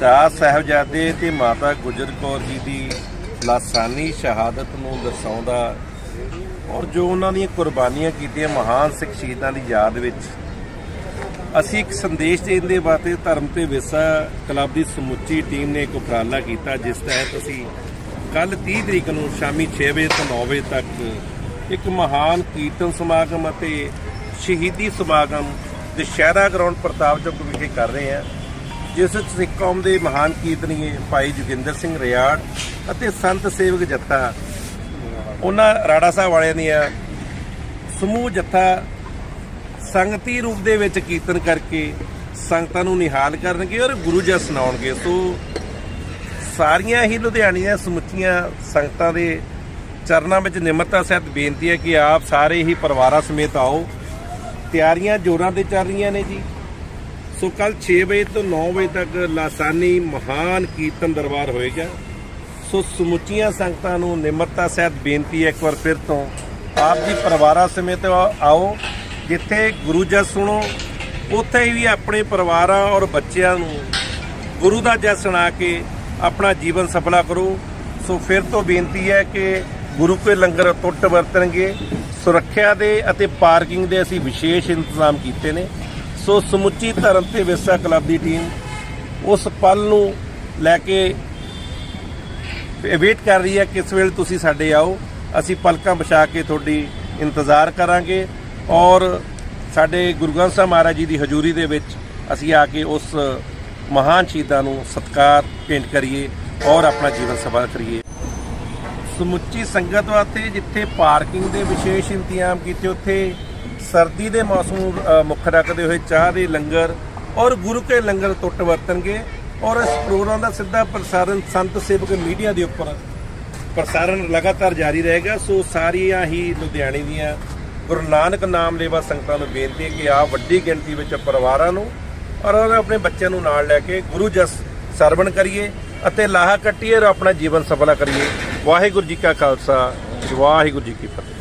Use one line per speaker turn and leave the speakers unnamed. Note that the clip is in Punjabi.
ਚਾਰ ਸਾਹਿਬਜ਼ਾਦੇ ਤੇ ਮਾਤਾ ਗੁਜਰ ਕੌਰ ਜੀ ਦੀ ਲਾਸਾਨੀ ਸ਼ਹਾਦਤ ਨੂੰ ਦਰਸਾਉਂਦਾ ਔਰ ਜੋ ਉਹਨਾਂ ਦੀਆਂ ਕੁਰਬਾਨੀਆਂ ਕੀਤੀਆਂ ਮਹਾਨ ਸਿੱਖ ਸ਼ਹੀਦਾਂ ਦੀ ਯਾਦ ਵਿੱਚ, ਅਸੀਂ ਇੱਕ ਸੰਦੇਸ਼ ਦੇਣ ਦੇ ਵਾਸਤੇ ਧਰਮ ਤੇ ਵਿਰਸਾ ਕਲੱਬ ਦੀ ਸਮੁੱਚੀ ਟੀਮ ਨੇ ਇੱਕ ਉਪਰਾਲਾ ਕੀਤਾ, ਜਿਸ ਤਹਿਤ ਅਸੀਂ ਕੱਲ 30 ਤਰੀਕ ਨੂੰ ਸ਼ਾਮੀ 6 ਵਜੇ ਤੋਂ 9 ਵਜੇ ਤੱਕ ਇੱਕ ਮਹਾਨ ਕੀਰਤਨ ਸਮਾਗਮ ਅਤੇ ਸ਼ਹੀਦੀ ਸਮਾਗਮ ਦੁਸ਼ਹਿਰਾ ਗਰਾਊਂਡ ਪ੍ਰਤਾਪ ਚੌਕ ਵਿਖੇ ਕਰ ਰਹੇ ਹਾਂ। ਜਿਸ ਵਿੱਚ ਸਿੱਖ ਕੌਮ ਦੇ ਮਹਾਨ ਕੀਰਤਨੀਏ ਭਾਈ ਜੋਗਿੰਦਰ ਸਿੰਘ ਰਿਆੜ ਅਤੇ ਸੰਤ ਸੇਵਕ ਜੱਥਾ, ਉਹਨਾਂ ਰਾੜਾ ਸਾਹਿਬ ਵਾਲਿਆਂ ਦੀਆਂ ਸਮੂਹ ਜੱਥਾ ਸੰਗਤੀ ਰੂਪ ਦੇ ਵਿੱਚ ਕੀਰਤਨ ਕਰਕੇ ਸੰਗਤਾਂ ਨੂੰ ਨਿਹਾਲ ਕਰਨਗੇ ਔਰ ਗੁਰੂ ਜਸ ਸੁਣਾਉਣਗੇ। ਸੋ ਸਾਰੀਆਂ ਹੀ ਲੁਧਿਆਣੀਆਂ ਸਮੁੱਚੀਆਂ ਸੰਗਤਾਂ ਦੇ ਚਰਨਾਂ ਵਿੱਚ ਨਿਮਰਤਾ ਸਹਿਤ ਬੇਨਤੀ ਹੈ ਕਿ ਆਪ ਸਾਰੇ ਹੀ ਪਰਿਵਾਰਾਂ ਸਮੇਤ ਆਓ। ਤਿਆਰੀਆਂ ਜੋਰਾਂ ਤੇ ਚੱਲ ਰਹੀਆਂ ਨੇ ਜੀ। ਸੋ ਕੱਲ 6 ਵਜੇ ਤੋਂ 9 ਵਜੇ ਤੱਕ ਲਾਸਾਨੀ ਮਹਾਨ ਕੀਰਤਨ ਦਰਬਾਰ ਹੋਏਗਾ। ਸੋ ਸਮੁੱਚੀਆਂ ਸੰਗਤਾਂ ਨੂੰ ਨਿਮਰਤਾ ਸਹਿਤ ਬੇਨਤੀ ਹੈ ਇੱਕ ਵਾਰ ਫਿਰ ਤੋਂ। ਆਪ ਜੀ ਪਰਿਵਾਰਾਂ ਸਮੇਤ ਆਓ। ਜਿੱਥੇ ਗੁਰੂ ਜਸ ਸੁਣੋ, ਉੱਥੇ ਹੀ ਵੀ ਆਪਣੇ ਪਰਿਵਾਰਾਂ ਔਰ ਬੱਚਿਆਂ ਨੂੰ ਗੁਰੂ ਦਾ ਜਸ ਸੁਣਾ ਕੇ ਆਪਣਾ ਜੀਵਨ ਸਫਲਾ ਕਰੋ। ਸੋ ਫਿਰ ਤੋਂ ਬੇਨਤੀ ਹੈ ਕਿ ਗੁਰੂ ਕੇ ਲੰਗਰ ਟੁੱਟ ਵਰਤਣਗੇ। ਸੁਰੱਖਿਆ ਦੇ ਅਤੇ ਪਾਰਕਿੰਗ ਦੇ ਅਸੀਂ ਵਿਸ਼ੇਸ਼ ਇੰਤਜ਼ਾਮ ਕੀਤੇ ਨੇ। ਸੋ ਸਮੁੱਚੀ ਧਰਮ ਤੇ ਵਿਰਸਾ ਕਲੱਬ ਦੀ ਟੀਮ ਉਸ ਪਲ ਨੂੰ ਲੈ ਕੇ ਵੇਟ ਕਰ ਰਹੀ ਹੈ ਕਿਸ ਵੇਲੇ ਤੁਸੀਂ ਸਾਡੇ ਆਓ। ਅਸੀਂ ਪਲਕਾਂ ਵਿਛਾ ਕੇ ਤੁਹਾਡੀ ਇੰਤਜ਼ਾਰ ਕਰਾਂਗੇ ਔਰ ਸਾਡੇ ਗੁਰੂ ਗ੍ਰੰਥ ਸਾਹਿਬ ਮਹਾਰਾਜ ਜੀ ਦੀ ਹਜ਼ੂਰੀ ਦੇ ਵਿੱਚ ਅਸੀਂ ਆ ਕੇ ਉਸ ਮਹਾਨ ਸ਼ਹੀਦਾਂ ਨੂੰ ਸਤਿਕਾਰ ਭੇਂਟ ਕਰੀਏ ਔਰ ਆਪਣਾ ਜੀਵਨ ਸਫਲ ਕਰੀਏ। ਸਮੁੱਚੀ ਸੰਗਤ ਵਾਸਤੇ ਜਿੱਥੇ ਪਾਰਕਿੰਗ ਦੇ ਵਿਸ਼ੇਸ਼ ਇੰਤਜ਼ਾਮ ਕੀਤੇ, ਉੱਥੇ ਸਰਦੀ ਦੇ ਮੌਸਮ ਨੂੰ ਮੁੱਖ ਰੱਖਦੇ ਹੋਏ ਚਾਹ ਦੇ ਲੰਗਰ ਔਰ ਗੁਰੂ ਕੇ ਲੰਗਰ ਟੁੱਟ ਵਰਤਣਗੇ ਔਰ ਇਸ ਪ੍ਰੋਗਰਾਮ ਦਾ ਸਿੱਧਾ ਪ੍ਰਸਾਰਣ ਸੰਤ ਸੇਵਕ ਮੀਡੀਆ ਦੇ ਉੱਪਰ ਪ੍ਰਸਾਰਣ ਲਗਾਤਾਰ ਜਾਰੀ ਰਹੇਗਾ। ਸੋ ਸਾਰੀਆਂ ਹੀ ਲੁਧਿਆਣੇ ਦੀਆਂ ਗੁਰੂ ਨਾਨਕ ਨਾਮ ਲੇਵਾ ਸੰਗਤਾਂ ਨੂੰ ਬੇਨਤੀ ਹੈ ਕਿ ਆਪ ਵੱਡੀ ਗਿਣਤੀ ਵਿੱਚ ਪਰਿਵਾਰਾਂ ਨੂੰ ਔਰ ਆਪਣੇ ਬੱਚਿਆਂ ਨੂੰ ਨਾਲ ਲੈ ਕੇ ਗੁਰੂ ਜਸ ਸਰਵਣ ਕਰੀਏ ਅਤੇ ਲਾਹਾ ਕੱਟੀਏ ਔਰ ਆਪਣਾ ਜੀਵਨ ਸਫਲਾ ਕਰੀਏ। ਵਾਹਿਗੁਰੂ ਜੀ ਕਾ ਖਾਲਸਾ, ਵਾਹਿਗੁਰੂ ਜੀ ਕੀ ਫਤਿਹ।